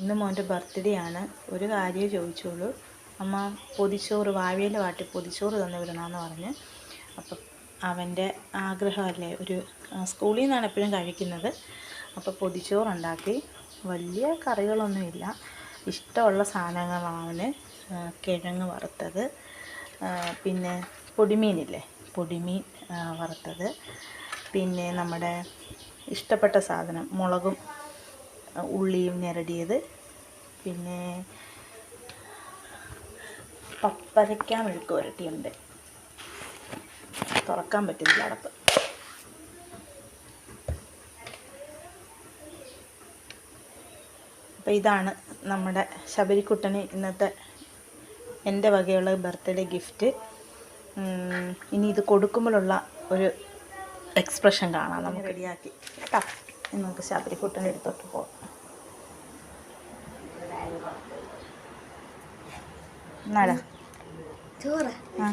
ഇന്ന് മോന്റെ ബർത്ത്ഡേ ആണ്. ഒരു കാര്യം ചോദിച്ചോളൂ അമ്മ പൊതിച്ചോറ് വാഴയില വാട്ടി പൊതിച്ചോറ് തന്നു വിടണമെന്ന് പറഞ്ഞ്. അപ്പം അവന്റെ ആഗ്രഹമല്ലേ ഒരു സ്കൂളിൽ നിന്നാണ് എപ്പോഴും കഴിക്കുന്നത്. അപ്പോൾ പൊതിച്ചോറുണ്ടാക്കി. വലിയ കറികളൊന്നുമില്ല ഇഷ്ടമുള്ള സാധനങ്ങളാണ് അവന് കിഴങ്ങ് വറുത്തത്. പിന്നെ പൊടിമീനില്ലേ പൊടിമീൻ വറുത്തത്. പിന്നെ നമ്മുടെ ഇഷ്ടപ്പെട്ട സാധനം മുളകും ഉള്ളിയും ഞെരടിയത്. പിന്നെ പപ്പരയ്ക്ക മെഴുക്ക് പുരട്ടിയുണ്ട് തുറക്കാൻ പറ്റുന്നില്ല അടപ്പ്. അപ്പോൾ ഇതാണ് നമ്മുടെ ശബരിക്കുട്ടന് ഇന്നത്തെ എന്റെ വകയുള്ള ബർത്ത്ഡേ ഗിഫ്റ്റ്. ഇനി ഇത് കൊടുക്കുമ്പോഴുള്ള ഒരു എക്സ്പ്രഷൻ കാണാം നമുക്ക്. റെഡിയാക്കി. കേട്ടോ? ഇനി നമുക്ക് ശബരിക്കുട്ടന്റെ അടുത്തോട്ട് പോകാം എന്നാടാ ചോറ്. ആ.